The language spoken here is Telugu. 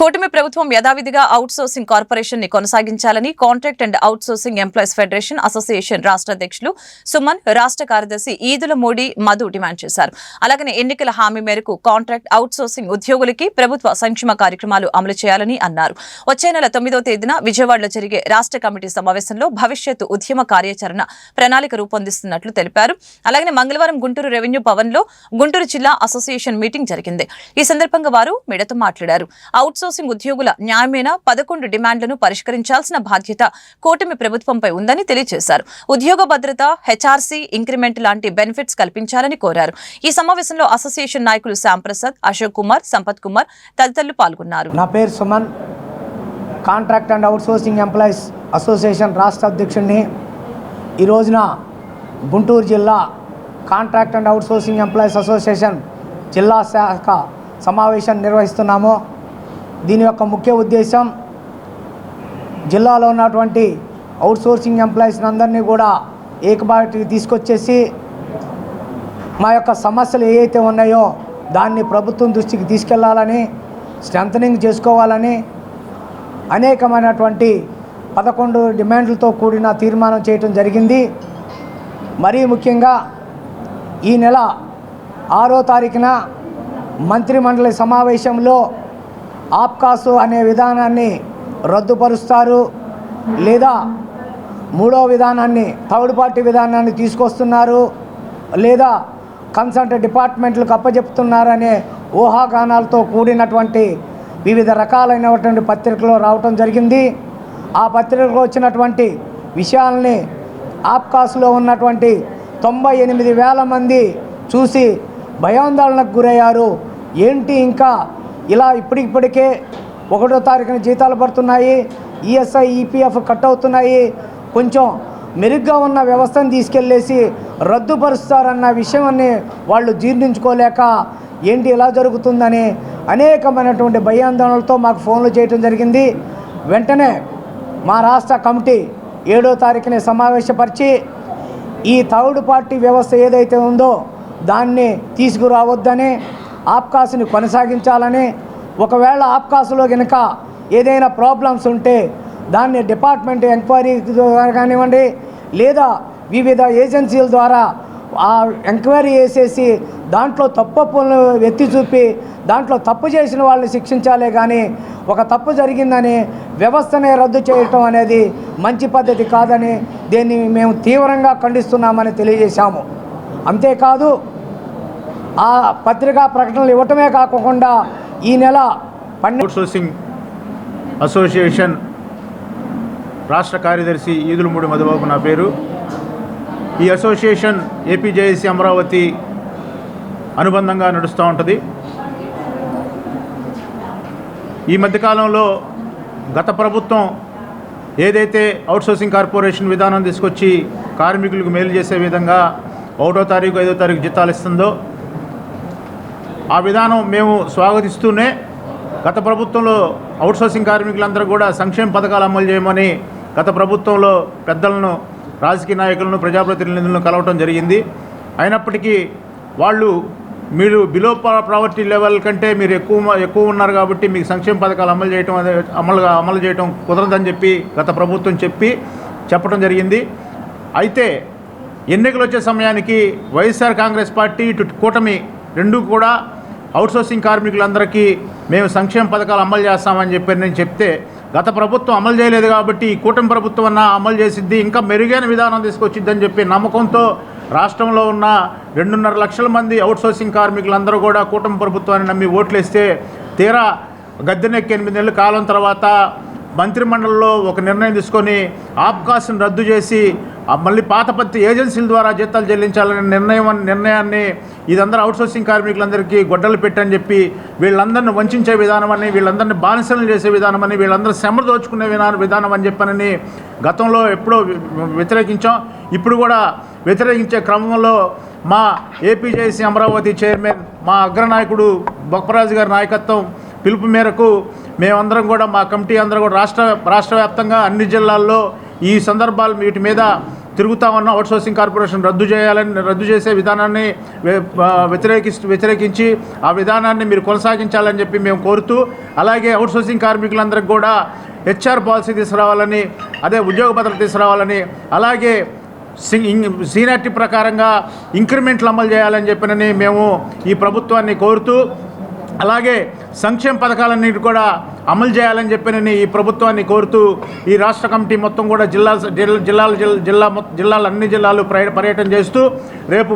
కూటమి ప్రభుత్వం యథావిధిగా అవుట్ సోర్సింగ్ కార్పొరేషన్ని కొనసాగించాలని contract and outsourcing employees federation association రాష్ట్ర అధ్యక్షులు సుమన్ రాష్ట్ర కార్యదర్శి ఈదుల మోడీ మధు డిమాండ్ చేశారు. అలాగనే ఎన్నికల హామీ మేరకు కాంట్రాక్ట్ అవుట్సోర్సింగ్ ఉద్యోగులకి ప్రభుత్వ సంక్షేమ కార్యక్రమాలు అమలు చేయాలని అన్నారు. వచ్చే నెల తొమ్మిదవ తేదీన విజయవాడలో జరిగే రాష్ట్ర కమిటీ సమావేశంలో భవిష్యత్తు ఉద్యమ కార్యాచరణ ప్రణాళిక రూపొందిస్తున్నట్లు తెలిపారు. అలాగనే మంగళవారం గుంటూరు రెవెన్యూ భవన్లో గుంటూరు జిల్లా అసోసియేషన్ మీటింగ్ జరిగింది. ఈ సందర్భంగా వారు మీడియాతో మాట్లాడారు. అవుట్ అవుట్సోర్సింగ్ ఉద్యోగుల న్యాయమైన పదకొండు డిమాండ్లను పరిష్కరించాల్సిన బాధ్యత కూటమి ప్రభుత్వంపై ఉందని తెలియజేశారు. ఉద్యోగ భద్రత హెచ్ఆర్సీ ఇంక్రిమెంట్ లాంటి బెనిఫిట్స్ కల్పించాలని కోరారు. ఈ సమావేశంలో అసోసియేషన్ నాయకులు శ్యాంప్రసాద్ అశోక్ కుమార్ సంపత్ కుమార్ తదితరులు పాల్గొన్నారు. నా పేరు Suman. Contract and outsourcing employees association రాష్ట్ర అధ్యక్షుడిని ఈ రోజున గుంటూరు జిల్లా contract and outsourcing employees association జిల్లా శాఖ సమావేశం నిర్వహిస్తున్నాము. దీని యొక్క ముఖ్య ఉద్దేశం జిల్లాలో ఉన్నటువంటి అవుట్సోర్సింగ్ ఎంప్లాయీస్ అందరినీ కూడా ఏకబాటికి తీసుకొచ్చేసి మా యొక్క సమస్యలు ఏవైతే ఉన్నాయో దాన్ని ప్రభుత్వం దృష్టికి తీసుకెళ్ళాలని స్ట్రెంథనింగ్ చేసుకోవాలని అనేకమైనటువంటి పదకొండు డిమాండ్లతో కూడిన తీర్మానం చేయటం జరిగింది. మరీ ముఖ్యంగా ఈ నెల ఆరో తారీఖున మంత్రిమండలి సమావేశంలో ఆప్కాసు అనే విధానాన్ని రద్దుపరుస్తారు లేదా మూడో విధానాన్ని థర్డ్ పార్టీ విధానాన్ని తీసుకొస్తున్నారు లేదా కన్సల్ట్ డిపార్ట్మెంట్లకు అప్పజెప్తున్నారనే ఊహాగానాలతో కూడినటువంటి వివిధ రకాలైనటువంటి పత్రికలు రావటం జరిగింది. ఆ పత్రికలో వచ్చినటువంటి విషయాల్ని ఆప్కాస్లో ఉన్నటువంటి తొంభై ఎనిమిది వేల మంది చూసి భయాందోళనకు గురయ్యారు. ఏంటి ఇంకా ఇలా ఇప్పటికిప్పటికే ఒకటో తారీఖున జీతాలు పడుతున్నాయి ఈఎస్ఐ ఈపీఎఫ్ కట్ అవుతున్నాయి. కొంచెం మెరుగ్గా ఉన్న వ్యవస్థను తీసుకెళ్ళేసి రద్దుపరుస్తారన్న విషయాన్ని వాళ్ళు జీర్ణించుకోలేక ఏంటి ఇలా జరుగుతుందని అనేకమైనటువంటి భయాందోళనలతో మాకు ఫోన్లు చేయటం జరిగింది. వెంటనే మా రాష్ట్ర కమిటీ ఏడో తారీఖుని సమావేశపరిచి ఈ థర్డ్ పార్టీ వ్యవస్థ ఏదైతే ఉందో దాన్ని తీసుకురావద్దని ఆప్కాస్ని కొనసాగించాలని ఒకవేళ ఆప్కాస్లో కనుక ఏదైనా ప్రాబ్లమ్స్ ఉంటే దాన్ని డిపార్ట్మెంట్ ఎంక్వైరీ ద్వారా కానివ్వండి లేదా వివిధ ఏజెన్సీల ద్వారా ఆ ఎంక్వైరీ చేసేసి దాంట్లో తప్పులను ఎత్తి చూపి దాంట్లో తప్పు చేసిన వాళ్ళని శిక్షించాలే కానీ ఒక తప్పు జరిగిందని వ్యవస్థనే రద్దు చేయటం అనేది మంచి పద్ధతి కాదని దీన్ని మేము తీవ్రంగా ఖండిస్తున్నామని తెలియజేశాము. అంతేకాదు ఆ పత్రికా ప్రకటనలు ఇవ్వటమే కాకుండా ఈ నెల పన్నెండు అవుట్సోర్సింగ్ అసోసియేషన్ రాష్ట్ర కార్యదర్శి ఈదులమూడి మధుబాబు నా పేరు. ఈ అసోసియేషన్ ఏపీజేఏసీ అమరావతి అనుబంధంగా నడుస్తూ ఉంటుంది. ఈ మధ్యకాలంలో గత ప్రభుత్వం ఏదైతే అవుట్సోర్సింగ్ కార్పొరేషన్ విధానం తీసుకొచ్చి కార్మికులకు మేలు చేసే విధంగా ఒకటో తారీఖు ఐదో తారీఖు జీతాలు ఇస్తుందో ఆ విధానం మేము స్వాగతిస్తూనే గత ప్రభుత్వంలో అవుట్సోర్సింగ్ కార్మికులందరూ కూడా సంక్షేమ పథకాలు అమలు చేయమని గత ప్రభుత్వంలో పెద్దలను రాజకీయ నాయకులను ప్రజాప్రతినిధులను కలవటం జరిగింది. అయినప్పటికీ వాళ్ళు మీరు బిలో ప్రావర్టీ లెవెల్ కంటే మీరు ఎక్కువ ఎక్కువ ఉన్నారు కాబట్టి మీకు సంక్షేమ పథకాలు అమలు చేయటం అదే అమలుగా అమలు చేయటం కుదరదని చెప్పి గత ప్రభుత్వం చెప్పి చెప్పడం జరిగింది. అయితే ఎన్నికలు వచ్చే సమయానికి వైఎస్ఆర్ కాంగ్రెస్ పార్టీ ఇటు కూటమి రెండు కూడా అవుట్సోర్సింగ్ కార్మికులందరికీ మేము సంక్షేమ పథకాలు అమలు చేస్తామని చెప్పి నేను చెప్తే గత ప్రభుత్వం అమలు చేయలేదు కాబట్టి ఈ కూటమి ప్రభుత్వం అన్న అమలు చేసిద్ది ఇంకా మెరుగైన విధానం తీసుకొచ్చిద్దని చెప్పి నమ్మకంతో రాష్ట్రంలో ఉన్న రెండున్నర లక్షల మంది అవుట్సోర్సింగ్ కార్మికులందరూ కూడా కూటమి ప్రభుత్వాన్ని నమ్మి ఓట్లేస్తే తీరా గద్దెనెక్కి ఎనిమిది నెలల కాలం తర్వాత మంత్రిమండలిలో ఒక నిర్ణయం తీసుకొని ఆబ్కాస్ని రద్దు చేసి మళ్ళీ పాత పత్తి ఏజెన్సీల ద్వారా జీతాలు చెల్లించాలనే నిర్ణయం నిర్ణయాన్ని ఇదందరూ అవుట్సోర్సింగ్ కార్మికులందరికీ గొడ్డలు పెట్టని చెప్పి వీళ్ళందరిని వంచే విధానం అని వీళ్ళందరినీ బానిసలు చేసే విధానం అని వీళ్ళందరూ శ్రమ దోచుకునే విధానం విధానం అని చెప్పానని గతంలో ఎప్పుడో వ్యతిరేకించాం. ఇప్పుడు కూడా వ్యతిరేకించే క్రమంలో మా ఏపీజేసీ అమరావతి చైర్మన్ మా అగ్రనాయకుడు బొప్పరాజు గారి నాయకత్వం పిలుపు మేరకు మేమందరం కూడా మా కమిటీ అందరం కూడా రాష్ట్ర రాష్ట్ర వ్యాప్తంగా అన్ని జిల్లాల్లో ఈ సందర్భాలు వీటి మీద తిరుగుతామన్న అవుట్సోర్సింగ్ కార్పొరేషన్ రద్దు చేయాలని రద్దు చేసే విధానాన్ని వ్యతిరేకి వ్యతిరేకించి ఆ విధానాన్ని మీరు కొనసాగించాలని చెప్పి మేము కోరుతూ అలాగే అవుట్సోర్సింగ్ కార్మికులందరికీ కూడా హెచ్ఆర్ పాలసీ తీసుకురావాలని అదే ఉద్యోగ భద్రత తీసుకురావాలని అలాగే సి- ఇం- సీనియారిటీ ప్రకారంగా ఇంక్రిమెంట్లు అమలు చేయాలని చెప్పినని మేము ఈ ప్రభుత్వాన్ని కోరుతూ అలాగే సంక్షేమ పథకాలన్నిటి కూడా అమలు చేయాలని చెప్పినని ఈ ప్రభుత్వాన్ని కోరుతూ ఈ రాష్ట్ర కమిటీ మొత్తం కూడా జిల్లా జిల్లాల జిల్లా మొత్తం- జిల్లాలు అన్ని జిల్లాలు పర్య- పర్యటన చేస్తూ రేపు